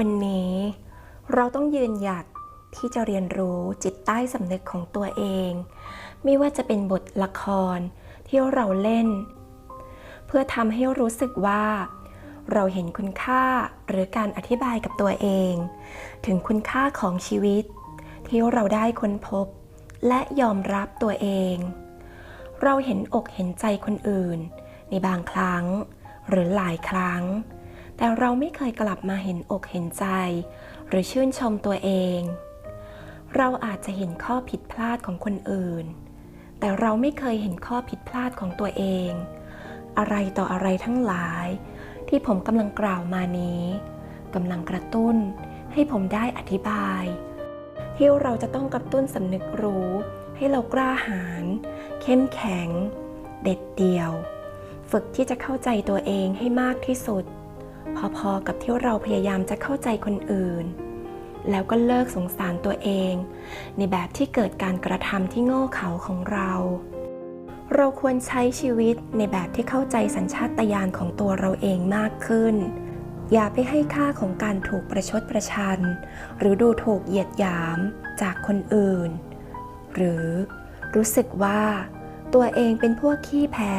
วันนี้เราต้องยืนหยัดที่จะเรียนรู้จิตใต้สำนึกของตัวเอง ไม่ว่าจะเป็นบทละครที่เราเล่น เพื่อทำให้รู้สึกว่า เราเห็นคุณค่าหรือการอธิบายกับตัวเอง ถึงคุณค่าของชีวิต ที่เราได้ค้นพบ และยอมรับตัวเอง เราเห็นอกเห็นใจคนอื่น ในบางครั้ง หรือหลายครั้ง แต่เราไม่เคยกลับมาเห็นอกเห็นใจ หรือชื่นชมตัวเอง เราอาจจะเห็นข้อผิดพลาดของคนอื่น แต่เราไม่เคยเห็นข้อผิดพลาดของตัวเอง อะไรต่ออะไรทั้งหลาย ที่ผมกำลังกล่าวมานี้กำลังกระตุ้นให้ผมได้อธิบาย ที่เราจะต้องกระตุ้นสำนึกรู้ ให้เรากล้าหาญเข้มแข็ง เด็ดเดี่ยว ฝึกที่จะเข้าใจตัวเองให้มากที่สุด พอๆกับที่เราพยายามจะเข้าใจคนอื่น แล้วก็เลิกสงสารตัวเอง ในแบบที่เกิดการกระทำที่โง่เขลาของเรา เราควรใช้ชีวิตในแบบที่เข้าใจสัญชาตญาณของตัวเราเองมากขึ้น อย่าไปให้ค่าของการถูกประชดประชัน หรือดูถูกเหยียดหยามจากคนอื่น หรือรู้สึกว่า ตัวเองเป็นพวกขี้แพ้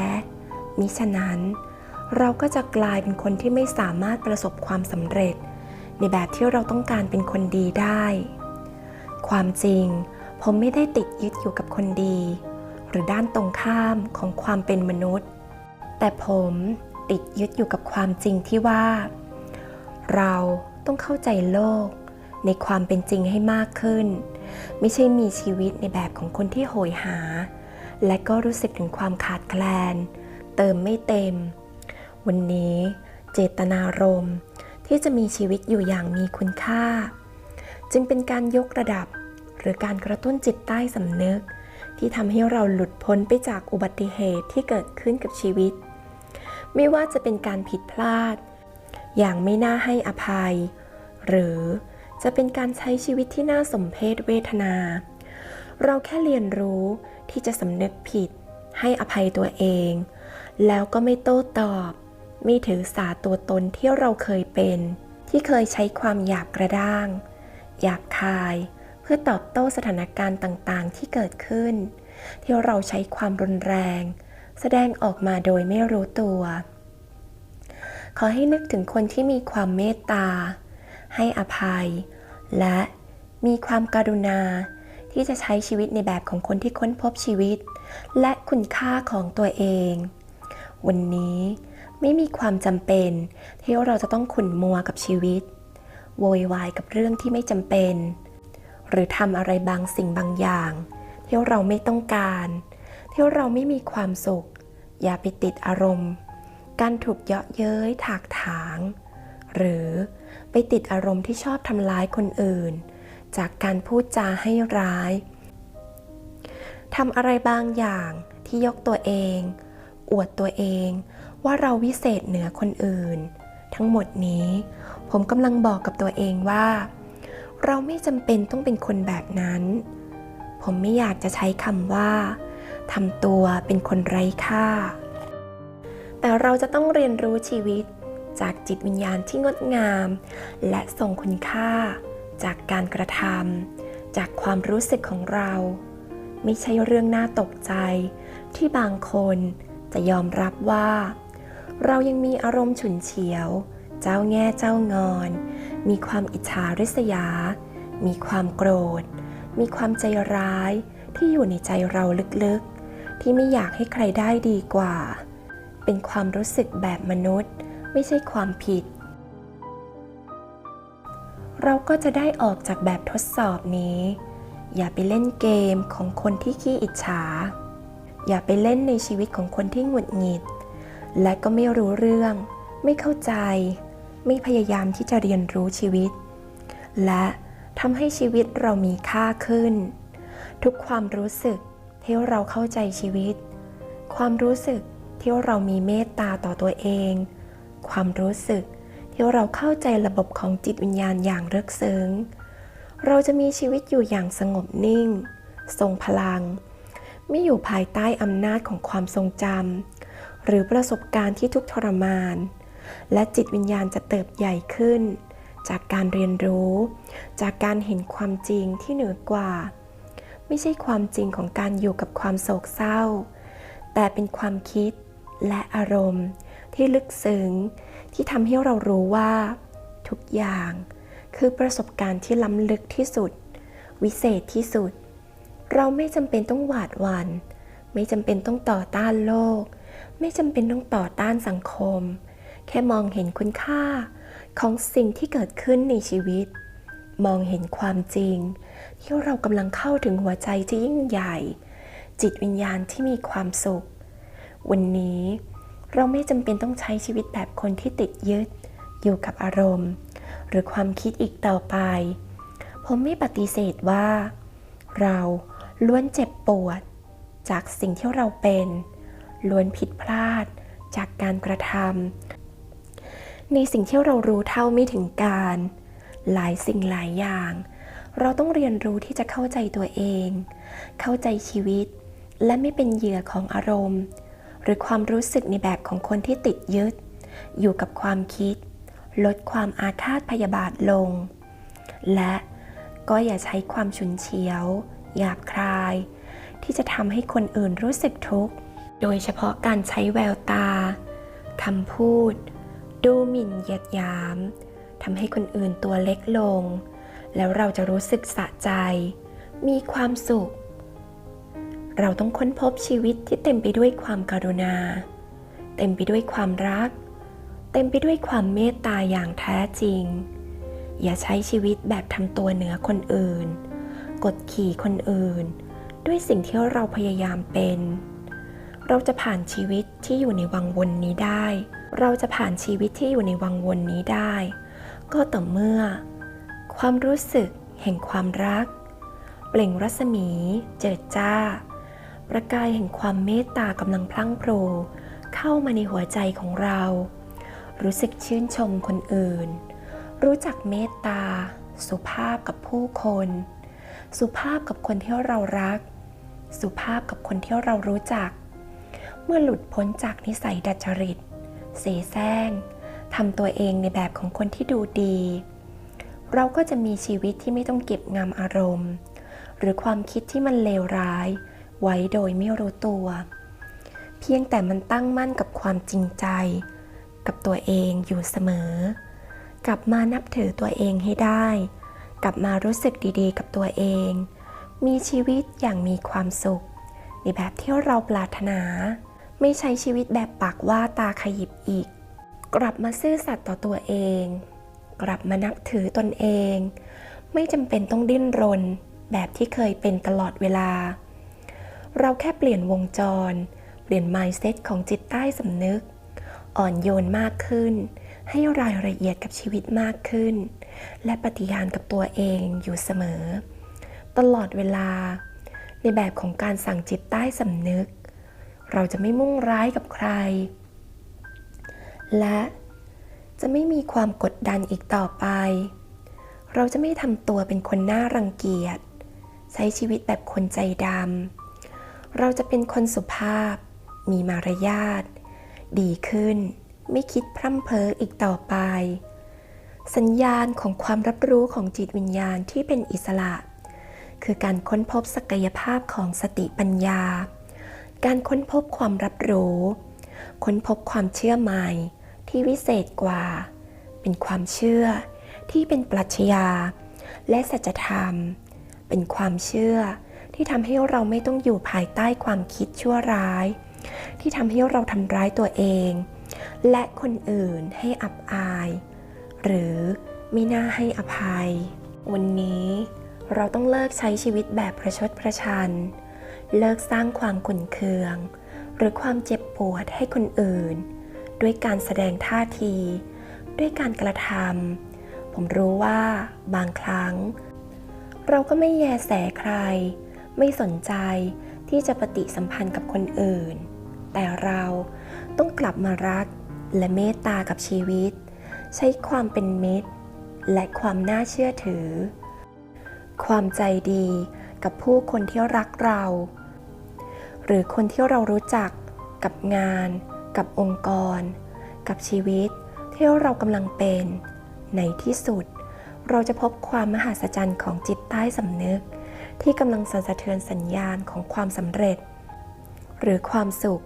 มิฉะนั้น เราก็จะกลายเป็นคนที่ไม่สามารถประสบความสำเร็จ ในแบบที่เราต้องการเป็นคนดีได้ ความจริง ผมไม่ได้ติดยึดอยู่กับคนดี หรือด้านตรงข้ามของความเป็นมนุษย์ แต่ผมติดยึดอยู่กับความจริงที่ว่า เราต้องเข้าใจโลก ในความเป็นจริงให้มากขึ้น ไม่ใช่มีชีวิตในแบบของคนที่โหยหา และก็รู้สึกถึงความขาดแคลน เติมไม่เต็ม วันนี้เจตนารมณ์ที่จะมีชีวิตอยู่อย่างมีคุณค่า จึงเป็นการยกระดับหรือการกระตุ้นจิตใต้สำนึก ที่ทำให้เราหลุดพ้นไปจากอุบัติเหตุที่เกิดขึ้นกับชีวิต ไม่ว่าจะเป็นการผิดพลาด อย่างไม่น่าให้อภัย หรือจะเป็นการใช้ชีวิตที่น่าสมเพชเวทนา เราแค่เรียนรู้ที่จะสำนึกผิด ให้อภัยตัวเอง แล้วก็ไม่โต้ตอบ ไม่ถือสาตัวตนที่เราเคยเป็น ที่เคยใช้ความหยาบกระด้าง หยาบคาย เพื่อตอบโต้สถานการณ์ต่างๆ ที่เกิดขึ้น ที่เราใช้ความรุนแรง แสดงออกมาโดยไม่รู้ตัว ขอให้นึกถึงคนที่มีความเมตตา ให้อภัย และมีความการุณาที่จะใช้ชีวิตในแบบของคนที่ค้นพบชีวิต และคุณค่าของตัวเอง วันนี้ ไม่มีความจำเป็น ที่เราจะต้องขุนมัวกับชีวิต โวยวายกับเรื่องที่ไม่จำเป็น หรือทำอะไรบางสิ่งบางอย่าง ที่เราไม่ต้องการ ที่เราไม่มีความสุข อย่าไปติดอารมณ์ การถูกเยาะเย้ยถากถาง หรือไปติดอารมณ์ที่ชอบทำร้ายคนอื่น จากการพูดจาให้ร้ายทำอะไรบางอย่างที่ยกตัวเอง อวดตัวเอง ว่าเราวิเศษเหนือคนอื่น ทั้งหมดนี้ ผมกำลังบอกกับตัวเองว่า เราไม่จำเป็นต้องเป็นคนแบบนั้น ผมไม่อยากจะใช้คำว่าทำตัวเป็นคนไร้ค่า แต่เราจะต้องเรียนรู้ชีวิตจากจิตวิญญาณที่งดงาม และทรงคุณค่า จากการกระทำจากความรู้สึกของเรา ไม่ใช่เรื่องน่าตกใจ ที่บางคนจะยอมรับว่า เรายังมีอารมณ์ฉุนเฉียว เจ้าแง่เจ้างอน มีความอิจฉาริษยา มีความโกรธ มีความใจร้ายที่อยู่ในใจเราลึกๆ ที่ไม่อยากให้ใครได้ดีกว่า เป็นความรู้สึกแบบมนุษย์ ไม่ใช่ความผิด เราก็จะได้ออกจากแบบทดสอบนี้ อย่าไปเล่นเกมของคนที่ขี้อิจฉา อย่าไปเล่นในชีวิตของคนที่หงุดหงิด และก็ไม่รู้เรื่อง ไม่เข้าใจ ไม่พยายามที่จะเรียนรู้ชีวิต และทำให้ชีวิตเรามีค่าขึ้น ทุกความรู้สึกที่เราเข้าใจชีวิต ความรู้สึกที่เรามีเมตตาต่อตัวเอง ความรู้สึกที่เราเข้าใจระบบของจิตวิญญาณอย่างลึกซึ้ง เราจะมีชีวิตอยู่อย่างสงบนิ่ง ทรงพลัง ไม่อยู่ภายใต้อำนาจของความทรงจำ หรือประสบการณ์ที่ทุกทรมาน และจิตวิญญาณจะเติบใหญ่ขึ้น จากการเรียนรู้ จากการเห็นความจริงที่เหนือกว่า ไม่ใช่ความจริงของการอยู่กับความโศกเศร้า แต่เป็นความคิดและอารมณ์ ที่ลึกซึ้งที่ทำให้เรารู้ว่า ทุกอย่างคือประสบการณ์ที่ล้ำลึกที่สุด วิเศษที่สุด เราไม่จำเป็นต้องหวาดหวัน่นไม่จำเป็นต้องต่อต้านโลก ไม่จำเป็นต้องต่อต้านสังคม แค่มองเห็นคุณค่าของสิ่งที่เกิดขึ้นในชีวิต มองเห็นความจริง ที่เรากำลังเข้าถึงหัวใจที่ยิ่งใหญ่ จิตวิญญาณที่มีความสุข วันนี้เราไม่จำเป็นต้องใช้ชีวิตแบบคนที่ติดยึด อยู่กับอารมณ์ หรือความคิดอีกต่อไป ผมไม่ปฏิเสธว่า เราล้วนเจ็บปวด จากสิ่งที่เราเป็น ล้วนผิดพลาดจากการกระทำในสิ่งที่เรารู้เท่าไม่ถึงการ หลายสิ่งหลายอย่าง เราต้องเรียนรู้ที่จะเข้าใจตัวเอง เข้าใจชีวิต และไม่เป็นเหยื่อของอารมณ์ หรือความรู้สึกในแบบของคนที่ติดยึด อยู่กับความคิด ลดความอาฆาตพยาบาทลง และก็อย่าใช้ความฉุนเฉียว หยาบคาย ที่จะทำให้คนอื่นรู้สึกทุกข์ โดยเฉพาะการใช้แววตาคำพูด ดูหมิ่นเหยียดหยามทำให้คนอื่นตัวเล็กลง แล้วเราจะรู้สึกสะใจ มีความสุข เราต้องค้นพบชีวิตที่เต็มไปด้วยความการุณา เต็มไปด้วยความรัก เต็มไปด้วยความเมตตาอย่างแท้จริง อย่าใช้ชีวิตแบบทำตัวเหนือคนอื่น กดขี่คนอื่น ด้วยสิ่งที่เราพยายามเป็น เราจะผ่านชีวิตที่อยู่ในวังวนนี้ได้ เราจะผ่านชีวิตที่อยู่ในวังวนนี้ได้ ก็ต่อเมื่อ ความรู้สึกแห่งความรัก เปล่งรัศมี เจิดจ้า ประกายแห่งความเมตตากำลังพลั่งโผล่เข้ามาในหัวใจของเรา รู้สึกชื่นชมคนอื่น รู้จักเมตตา สุภาพกับผู้คน สุภาพกับคนที่เรารัก สุภาพกับคนที่เรารู้จัก เมื่อหลุดพ้นจากนิสัยดัจจริต เสแสร้งทำตัวเองในแบบของคนที่ดูดี เราก็จะมีชีวิตที่ไม่ต้องเก็บงำอารมณ์ หรือความคิดที่มันเลวร้าย ไว้โดยไม่รู้ตัว เพียงแต่มันตั้งมั่นกับความจริงใจ กับตัวเองอยู่เสมอ กลับมานับถือตัวเองให้ได้ กลับมารู้สึกดีๆ กับตัวเอง มีชีวิตอย่างมีความสุข ในแบบที่เราปรารถนา ไม่ใช้ชีวิตแบบปากว่าตาขยิบอีก กลับมาซื่อสัตย์ต่อตัวเอง กลับมานับถือตนเอง ไม่จำเป็นต้องดิ้นรน แบบที่เคยเป็นตลอดเวลา เราแค่เปลี่ยนวงจร เปลี่ยน mindset ของจิตใต้สำนึก อ่อนโยนมากขึ้น ให้รายละเอียดกับชีวิตมากขึ้น และปฏิญาณกับตัวเองอยู่เสมอ ตลอดเวลา ในแบบของการสั่งจิตใต้สำนึก เราจะไม่มุ่งร้ายกับใคร และจะไม่มีความกดดันอีกต่อไป เราจะไม่ทำตัวเป็นคนน่ารังเกียจ ใช้ชีวิตแบบคนใจดำ เราจะเป็นคนสุภาพ มีมารยาท ดีขึ้น ไม่คิดพร่ำเพ้ออีกต่อไป สัญญาณของความรับรู้ของจิตวิญญาณที่เป็นอิสระ คือการค้นพบศักยภาพของสติปัญญา การค้นพบความรับรู้ ค้นพบความเชื่อใหม่ที่วิเศษกว่า เป็นความเชื่อที่เป็นปรัชญาและสัจธรรม เป็นความเชื่อที่ทำให้เราไม่ต้องอยู่ภายใต้ความคิดชั่วร้าย ที่ทำให้เราทำร้ายตัวเอง และคนอื่นให้อับอาย หรือไม่น่าให้อภัย วันนี้เราต้องเลิกใช้ชีวิตแบบประชดประชัน เลิกสร้างความขุ่นเคือง หรือความเจ็บปวดให้คนอื่น ด้วยการแสดงท่าที ด้วยการกระทำผมรู้ว่าบางครั้ง เราก็ไม่แยแสใคร ไม่สนใจที่จะปฏิสัมพันธ์กับคนอื่น แต่เราต้องกลับมารักและเมตตากับชีวิต ใช้ความเป็นมิตร และความน่าเชื่อถือ ความใจดี กับผู้คนที่รักเรา หรือคนที่เรารู้จัก กับงาน กับองค์กร กับชีวิตที่เรากำลังเป็น ในที่สุด เราจะพบความมหัศจรรย์ของจิตใต้สำนึก ที่กำลังสั่นสะเทือนสัญญาณของความสำเร็จ หรือความสุข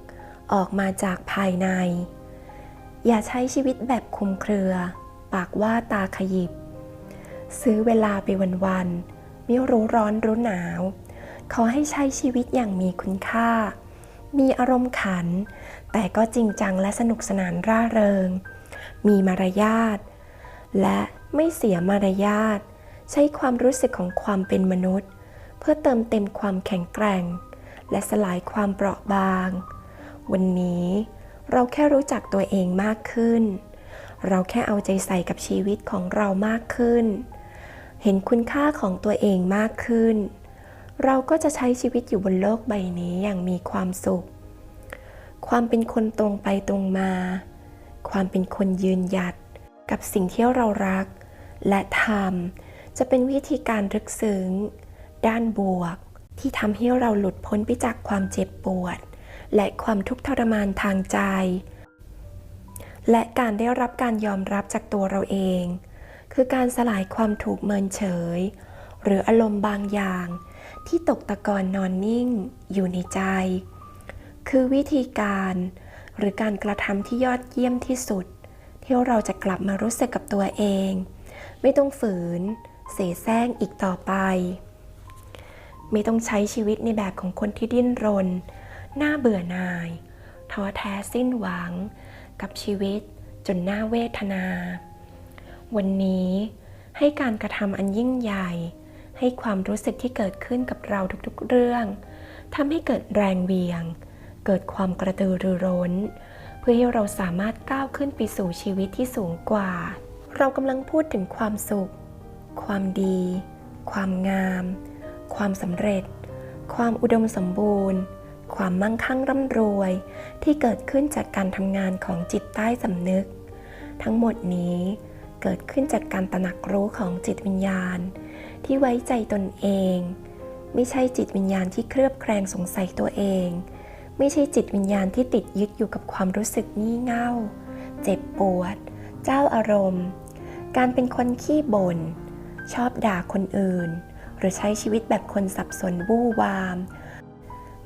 ออกมาจากภายใน อย่าใช้ชีวิตแบบคุมเครือ ปากว่าตาขยิบ ซื้อเวลาไปวันๆ ไม่รู้ร้อนรู้หนาว ขอให้ใช้ชีวิตอย่างมีคุณค่า มีอารมณ์ขัน แต่ก็จริงจังและสนุกสนานร่าเริง มีมารยาท และไม่เสียมารยาท ใช้ความรู้สึกของความเป็นมนุษย์ เพื่อเติมเต็มความแข็งแกร่ง และสลายความเปราะบาง วันนี้เราแค่รู้จักตัวเองมากขึ้น เราแค่เอาใจใส่กับชีวิตของเรามากขึ้น เห็นคุณค่าของตัวเองมากขึ้น เราก็จะใช้ชีวิตอยู่บนโลกใบนี้อย่างมีความสุข ความเป็นคนตรงไปตรงมา ความเป็นคนยืนหยัดกับสิ่งที่เรารัก และทำจะเป็นวิธีการรึกซึ้ง ด้านบวก ที่ทำให้เราหลุดพ้นไปจากความเจ็บปวด และความทุกข์ทรมานทางใจ และการได้รับการยอมรับจากตัวเราเอง คือการสลายความถูกเมินเฉย หรืออารมณ์บางอย่าง ที่ตกตะกอนนอนนิ่งอยู่ในใจ คือวิธีการหรือการกระทำที่ยอดเยี่ยมที่สุด ที่เราจะกลับมารู้สึกกับตัวเอง ไม่ต้องฝืน เสแสร้งอีกต่อไป ไม่ต้องใช้ชีวิตในแบบของคนที่ดิ้นรนหน้าเบื่อหน่าย ท้อแท้สิ้นหวัง กับชีวิตจนน่าเวทนา วันนี้ให้การกระทำอันยิ่งใหญ่ ให้ความรู้สึกที่เกิดขึ้นกับเราทุกๆเรื่องทำให้เกิดแรงเวียง เกิดความกระตือรือร้น เพื่อให้เราสามารถก้าวขึ้นไปสู่ชีวิตที่สูงกว่า เรากำลังพูดถึงความสุข ความดี ความงาม ความสำเร็จ ความอุดมสมบูรณ์ ความมั่งคั่งร่ำรวย ที่เกิดขึ้นจากการทำงานของจิตใต้สำนึก ทั้งหมดนี้เเกิดขึ้นจากการตระหนักรู้ของจิตวิญญาณ ที่ไว้ใจตนเอง ไม่ใช่จิตวิญญาณที่เครือบแคลงสงสัยตัวเอง ไม่ใช่จิตวิญญาณที่ติดยึดอยู่กับความรู้สึกงี่เง่า เจ็บปวด เจ้าอารมณ์ การเป็นคนขี้บน่น ชอบด่าคนอื่น หรือใช้ชีวิตแบบคนสับสนวู่วาม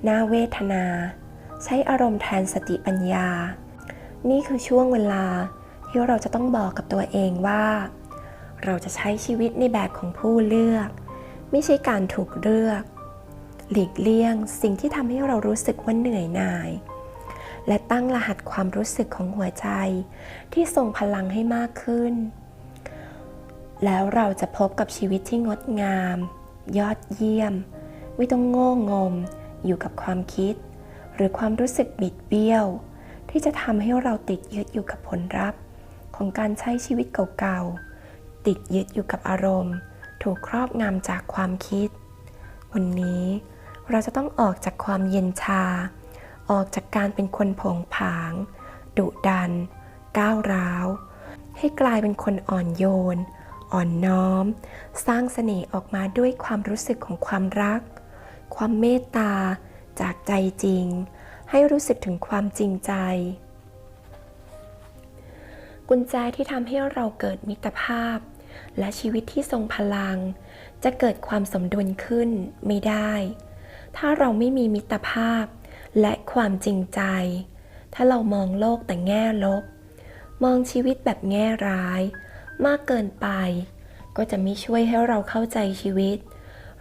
น่าเวทนา ใช้อารมณ์แทนสติปัญญา นี่คือช่วงเวลา ที่เราจะต้องบอกกับตัวเองว่า เราจะใช้ชีวิตในแบบของผู้เลือก ไม่ใช่การถูกเลือก หลีกเลี่ยงสิ่งที่ทำให้เรารู้สึกว่าเหนื่อยหน่าย และตั้งรหัสความรู้สึกของหัวใจ ที่ทรงพลังให้มากขึ้น แล้วเราจะพบกับชีวิตที่งดงาม ยอดเยี่ยม ไม่ต้องโง่งม อยู่กับความคิด หรือความรู้สึกบิดเบี้ยว ที่จะทำให้เราติดยึดอยู่กับผลลัพธ์ ของการใช้ชีวิตเก่าๆ ติดยึดอยู่กับอารมณ์ ถูกครอบงำจากความคิด วันนี้เราจะต้องออกจากความเย็นชา ออกจากการเป็นคนผงผาง ดุดัน ก้าวร้าว ให้กลายเป็นคนอ่อนโยน อ่อนน้อม สร้างเสน่ห์ออกมาด้วยความรู้สึกของความรัก ความเมตตา จากใจจริง ให้รู้สึกถึงความจริงใจ กุญแจที่ทำให้เราเกิดมิตรภาพ และชีวิตที่ทรงพลัง จะเกิดความสมดุลขึ้นไม่ได้ ถ้าเราไม่มีมิตรภาพ และความจริงใจ ถ้าเรามองโลกแต่แง่ลบ มองชีวิตแบบแง่ร้าย มากเกินไป ก็จะไม่ช่วยให้เราเข้าใจชีวิต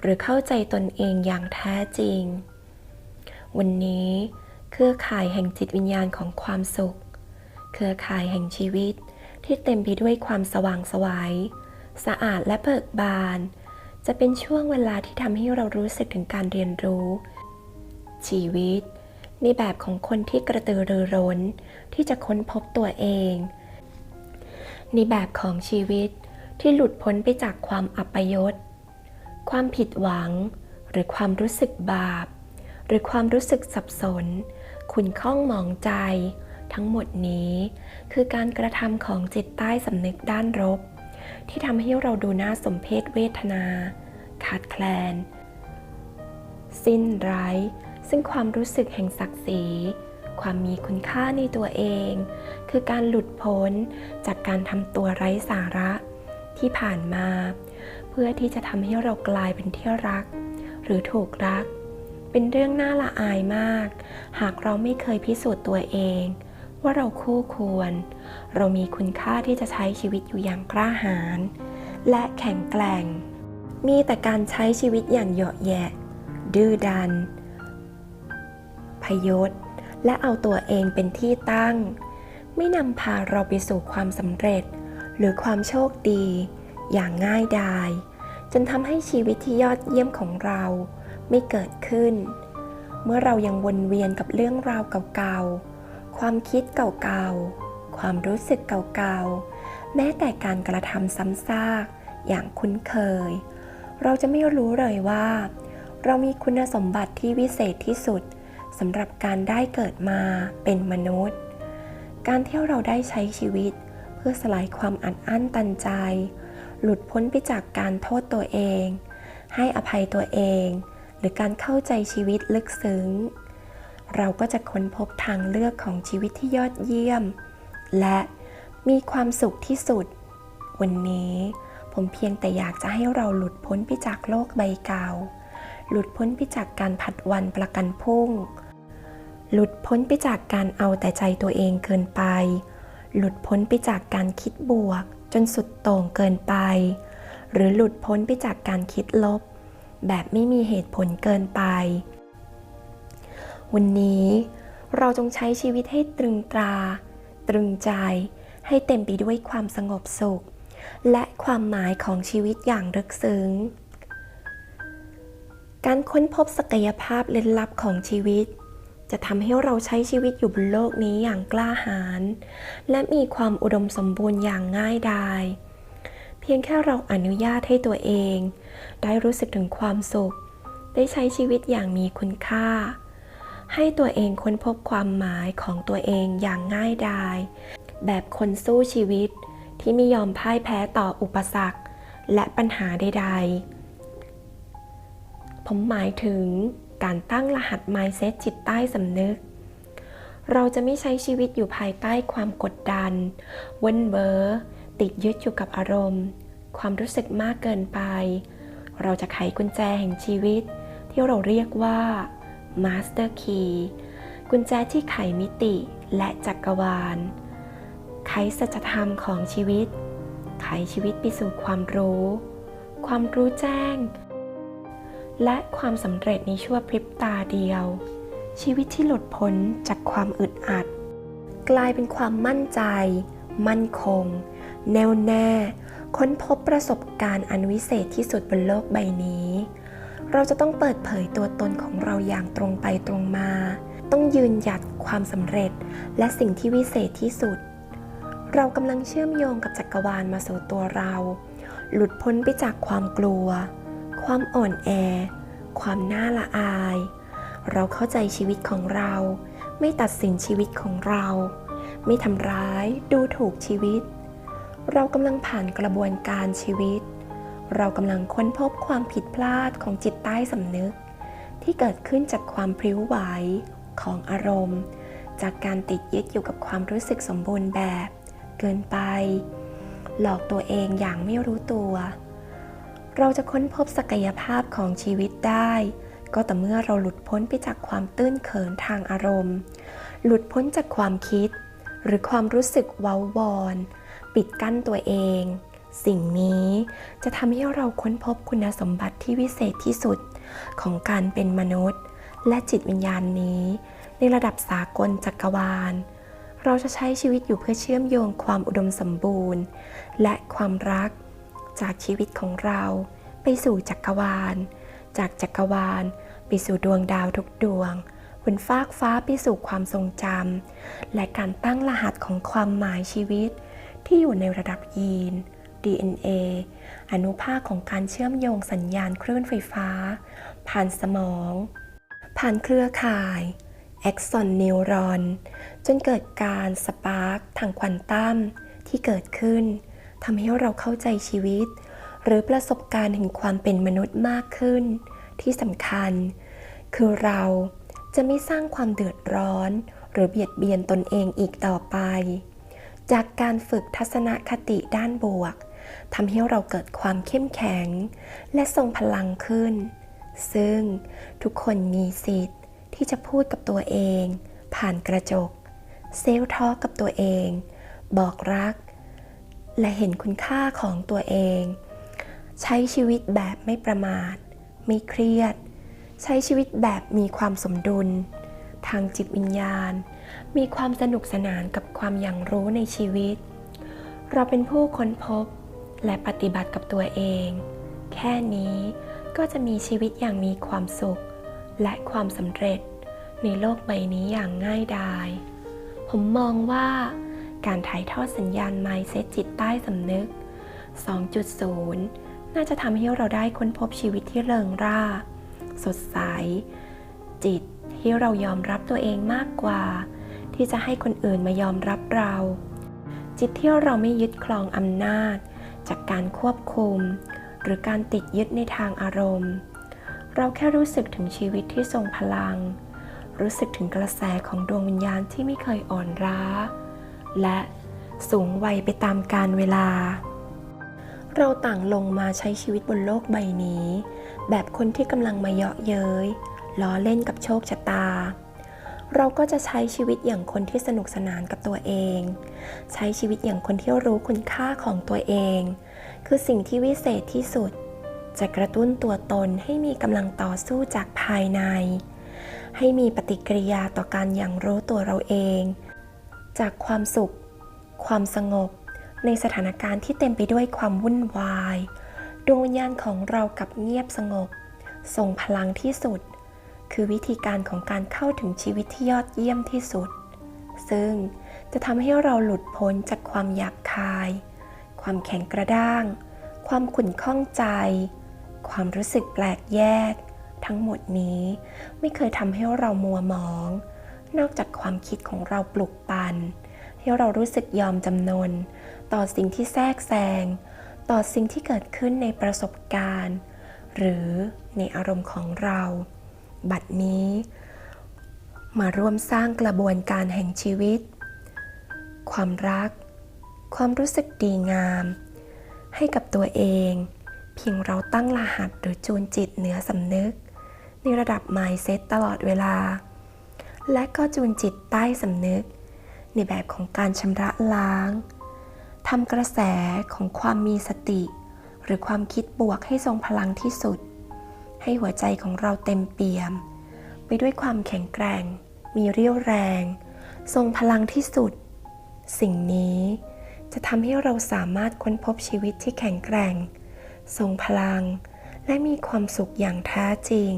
หรือเข้าใจตนเองอย่างแท้จริง วันนี้ เครือข่ายแห่งจิตวิญญาณของความสุข เครือข่ายแห่งชีวิต ที่เต็มไปด้วยความสว่างสวัย สะอาดและเบิกบาน จะเป็นช่วงเวลาที่ทำให้เรารู้สึกถึงการเรียนรู้ ชีวิต ในแบบของคนที่กระตือรือร้น ที่จะค้นพบตัวเอง ในแบบของชีวิตที่หลุดพ้นไปจากความอัปยศ ความผิดหวัง หรือความรู้สึกบาป หรือความรู้สึกสับสน ขุนข้องหมองใจ ทั้งหมดนี้ คือการกระทำของจิตใต้สำนึกด้านลบที่ทำให้เราดูน่าสมเพชเวทนา ขาดแคลน สิ้นไร้ ซึ่งความรู้สึกแห่งศักดิ์ศรีความมีคุณค่าในตัวเอง คือการหลุดพ้นจากการทำตัวไร้สาระที่ที่ผ่านมา เพื่อที่จะทำให้เรากลายเป็นที่รัก หรือถูกรัก เป็นเรื่องน่าละอายมาก หากเราไม่เคยพิสูจน์ตัวเอง ว่าเราคู่ควร เรามีคุณค่าที่จะใช้ชีวิตอยู่อย่างกล้าหาญและแข็งแกร่ง มีแต่การใช้ชีวิตอย่างเหยาะแยะ ดื้อดัน พยศ และเอาตัวเองเป็นที่ตั้ง ไม่นำพาเราไปสู่ความสำเร็จ หรือความโชคดี อย่างง่ายดาย จนทำให้ชีวิตที่ยอดเยี่ยมของเราไม่เกิดขึ้น เมื่อเรายังวนเวียนกับเรื่องราวเก่าๆ ความคิดเก่าๆ ความรู้สึกเก่าๆ แม้แต่การกระทำซ้ำซากอย่างคุ้นเคย เราจะไม่รู้เลยว่า เรามีคุณสมบัติที่วิเศษที่สุดสำหรับการได้เกิดมาเป็นมนุษย์ การที่เราได้ใช้ชีวิต เพื่อสลายความอัดอั้นตันใจ หลุดพ้นไปจากการโทษตัวเอง ให้อภัยตัวเอง หรือการเข้าใจชีวิตลึกซึ้ง เราก็จะค้นพบทางเลือกของชีวิตที่ยอดเยี่ยม และมีความสุขที่สุด วันนี้ผมเพียงแต่อยากจะให้เราหลุดพ้นไปจากโลกใบเก่า หลุดพ้นไปจากการผัดวันประกันพรุ่ง หลุดพ้นไปจากการเอาแต่ใจตัวเองเกินไป หลุดพ้นไปจากการคิดบวก จนสุดโต่งเกินไป หรือหลุดพ้นไปจากการคิดลบ แบบไม่มีเหตุผลเกินไป วันนี้เราจงใช้ชีวิตให้ตรึงตรา ตรึงใจ ให้เต็มไปด้วยความสงบสุข และความหมายของชีวิตอย่างลึกซึ้ง การค้นพบศักยภาพลึกลับของชีวิต จะทำให้เราใช้ชีวิตอยู่บนโลกนี้อย่างกล้าหาญและมีความอุดมสมบูรณ์อย่างง่ายดายเพียงแค่เราอนุญาตให้ตัวเอง ได้รู้สึกถึงความสุข ได้ใช้ชีวิตอย่างมีคุณค่า ให้ตัวเองค้นพบความหมายของตัวเองอย่างง่ายดาย แบบคนสู้ชีวิตที่ไม่ยอมพ่ายแพ้ต่ออุปสรรค และปัญหาใดๆ ผมหมายถึงการตั้งรหัส mindset จิตใต้สำนึก เราจะไม่ใช้ชีวิตอยู่ภายใต้ความกดดันเว้นเบอร์ติดยึดอยู่กับอารมณ์ ความรู้สึกมากเกินไป เราจะไขกุญแจแห่งชีวิตที่เราเรียกว่า Master Key กุญแจที่ไขมิติและจักรวาล ไขสัจธรรมของชีวิต ไขชีวิตไปสู่ความรู้ ความรู้แจ้ง และความสำเร็จในชั่วพริบตาเดียว ชีวิตที่หลุดพ้นจากความอึดอัด กลายเป็นความมั่นใจ มั่นคง แน่วแน่ ค้นพบประสบการณ์อันวิเศษที่สุดบนโลกใบนี้ เราจะต้องเปิดเผยตัวตนของเราอย่างตรงไปตรงมา ต้องยืนหยัดความสำเร็จ และสิ่งที่วิเศษที่สุด เรากำลังเชื่อมโยงกับจักรวาลมาสู่ตัวเรา หลุดพ้นไปจากความกลัว ความอ่อนแอ ความน่าละอาย เราเข้าใจชีวิตของเรา ไม่ตัดสินชีวิตของเรา ไม่ทำร้าย ดูถูกชีวิต เรากำลังผ่านกระบวนการชีวิต เรากำลังค้นพบความผิดพลาดของจิตใต้สำนึก ที่เกิดขึ้นจากความพริ้วไหวของอารมณ์ จากการติดยึดอยู่กับความรู้สึกสมบูรณ์แบบ เกินไป หลอกตัวเองอย่างไม่รู้ตัว เราจะค้นพบศักยภาพของชีวิตได้ ก็แต่เมื่อเราหลุดพ้นไปจากความตื้นเขินทางอารมณ์ หลุดพ้นจากความคิด หรือความรู้สึกเว้าวอน ปิดกั้นตัวเอง สิ่งนี้จะทำให้เราค้นพบคุณสมบัติที่วิเศษที่สุดของการเป็นมนุษย์ และจิตวิญญาณนี้ ในระดับสากลจักรวาล เราจะใช้ชีวิตอยู่เพื่อเชื่อมโยงความอุดมสมบูรณ์ และความรัก จากชีวิตของเราไปสู่จักรวาล จากจักรวาล ไปสู่ดวงดาวทุกดวง บนฟากฟ้าไปสู่ความทรงจำและการตั้งรหัสของความหมายชีวิต ที่อยู่ในระดับยีน DNA อนุภาคของการเชื่อมโยงสัญญาณคลื่นไฟฟ้า ผ่านสมอง ผ่านเครือข่ายแอ็กซอนนิวรอน จนเกิดการสปาร์กทางควอนตัมที่เกิดขึ้นทำให้เราเข้าใจชีวิต หรือประสบการณ์แห่งความเป็นมนุษย์มากขึ้น ที่สำคัญ คือเราจะไม่สร้างความเดือดร้อน หรือเบียดเบียนตนเองอีกต่อไป จากการฝึกทัศนคติด้านบวก ทำให้เราเกิดความเข้มแข็ง และทรงพลังขึ้น ซึ่งทุกคนมีสิทธิ์ที่จะพูดกับตัวเอง ผ่านกระจก เซลทอกับตัวเอง บอกรัก และเห็นคุณค่าของตัวเอง ใช้ชีวิตแบบไม่ประมาท ไม่เครียด ใช้ชีวิตแบบมีความสมดุล ทางจิตวิญญาณ มีความสนุกสนานกับความอย่างรู้ในชีวิต เราเป็นผู้ค้นพบ และปฏิบัติกับตัวเอง แค่นี้ก็จะมีชีวิตอย่างมีความสุข และความสำเร็จในโลกใบนี้อย่างง่ายดาย ผมมองว่าการถ่ายทอดสัญญาณ Mindset จิตใต้สำนึก 2.0 น่าจะทำให้เราได้ค้นพบชีวิตที่เริงร่า สดใส จิตที่เรายอมรับตัวเองมากกว่า ที่จะให้คนอื่นมายอมรับเรา จิตที่เราไม่ยึดครองอำนาจ จากการควบคุม หรือการติดยึดในทางอารมณ์ เราแค่รู้สึกถึงชีวิตที่ทรงพลัง รู้สึกถึงกระแสของดวงวิญญาณที่ไม่เคยอ่อนล้า และสูงวัยไปตามกาลเวลา เราต่างลงมาใช้ชีวิตบนโลกใบนี้ แบบคนที่กำลังมาเยาะเย้ยล้อเล่นกับโชคชะตา เราก็จะใช้ชีวิตอย่างคนที่สนุกสนานกับตัวเอง ใช้ชีวิตอย่างคนที่รู้คุณค่าของตัวเอง คือสิ่งที่วิเศษที่สุด จะกระตุ้นตัวตนให้มีกำลังต่อสู้จากภายใน ให้มีปฏิกิริยาต่อการอย่างรู้ตัวเราเอง จากความสุข ความสงบ ในสถานการณ์ที่เต็มไปด้วยความวุ่นวายดวงวิญญาณของเรากับเงียบสงบทรงพลังที่สุด คือวิธีการของการเข้าถึงชีวิตที่ยอดเยี่ยมที่สุด ซึ่งจะทำให้เราหลุดพ้นจากความหยาบคาย ความแข็งกระด้าง ความขุ่นข้องใจ ความรู้สึกแปลกแยก ทั้งหมดนี้ไม่เคยทำให้เรามัวหมอง นอกจากความคิดของเราปลุกปั่นให้เรารู้สึกยอมจำนน ต่อสิ่งที่แทรกแซง ต่อสิ่งที่เกิดขึ้นในประสบการณ์ หรือในอารมณ์ของเรา บัดนี้ มาร่วมสร้างกระบวนการแห่งชีวิต ความรัก ความรู้สึกดีงาม ให้กับตัวเอง เพียงเราตั้งรหัสหรือจูนจิตเหนือสำนึก ในระดับ mindset ตลอดเวลา และก็จูนจิตใต้สำนึก ในแบบของการชำระล้างทำกระแสของความมีสติ หรือความคิดบวกให้ทรงพลังที่สุด ให้หัวใจของเราเต็มเปี่ยม ไปด้วยความแข็งแกร่ง มีเรี่ยวแรง ทรงพลังที่สุด สิ่งนี้จะทำให้เราสามารถค้นพบชีวิตที่แข็งแกร่ง ทรงพลัง และมีความสุขอย่างแท้จริง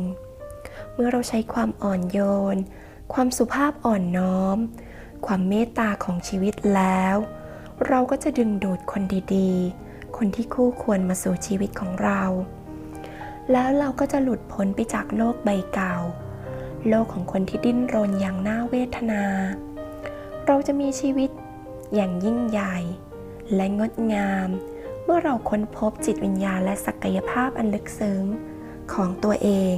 เมื่อเราใช้ความอ่อนโยน ความสุภาพอ่อนน้อม ความเมตตาของชีวิตแล้ว เราก็จะดึงดูดคนดีๆ คนที่คู่ควรมาสู่ชีวิตของเรา แล้วเราก็จะหลุดพ้นไปจากโลกใบเก่า โลกของคนที่ดิ้นรนอย่างน่าเวทนา เราจะมีชีวิตอย่างยิ่งใหญ่ และงดงาม เมื่อเราค้นพบจิตวิญญาณและศักยภาพอันลึกซึ้งของตัวเอง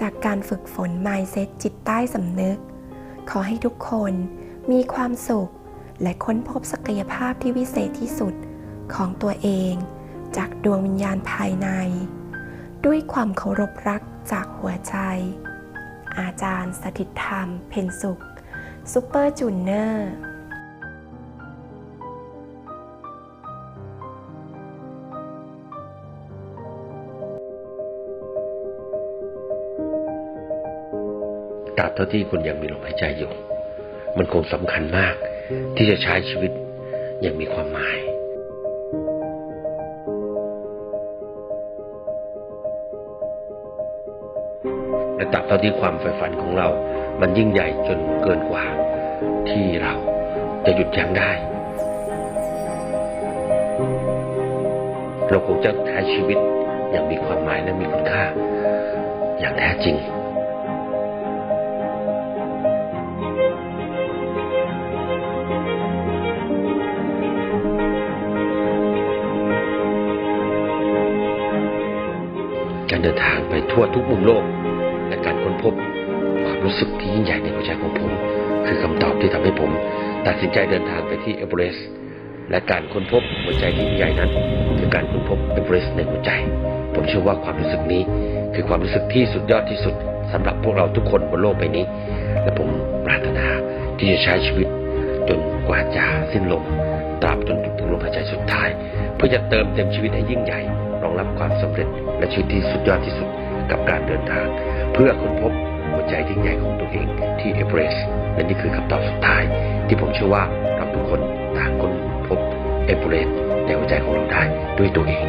จากการฝึกฝน mindset จิตใต้สำนึก ขอให้ทุกคนมีความสุข และค้นพบศักยภาพที่วิเศษที่สุดของตัวเอง จากดวงวิญญาณภายใน ด้วยความเคารพรักจากหัวใจ อาจารย์สถิตธรรม เพนสุขซูเปอร์จูเนอร์ตราบเท่าที่คุณยังมีลมหายใจอยู่ มันคงสำคัญมากที่จะใช้ชีวิตอย่างมีความหมาย ท่าที่ความใฝ่ฝันของเรา มันยิ่งใหญ่จนเกินกว่า ที่เราจะหยุดยั้งได้ เราคงจะใช้ชีวิตอย่างมีความหมายและมีคุณค่า อย่างแท้จริงการเดินทางไปทั่วทุกมุมโลก พบความรู้สึกที่ยิ่งใหญ่ในหัวใจของผม คือคำตอบที่ทำให้ผม ตัดสินใจเดินทางไปที่เอเวอเรสต์และการค้นพบหัวใจที่ยิ่งใหญ่นั้น คือการค้นพบเอเวอเรสต์ในหัวใจ ผมเชื่อว่าความรู้สึกนี้ คือความรู้สึกที่สุดยอดที่สุดสำหรับพวกเราทุกคนบนโลกใบนี้ และผมปรารถนาที่จะใช้ชีวิตจนกว่าจะสิ้นลมตราบจนถึงลมหายใจสุดท้าย เพื่อจะเติมเต็มชีวิตให้ยิ่งใหญ่ รองรับความสำเร็จและชีวิตที่สุดยอดที่สุด กับการเดินทาง เพื่อค้นพบหัวใจที่ใหญ่ของตัวเองที่เอเวอเรสต์และนี่คือคำตอบสุดท้าย ที่ผมเชื่อว่าเราทุกคนต่างค้นพบเอเวอเรสต์ในหัวใจของเราได้ด้วยตัวเอง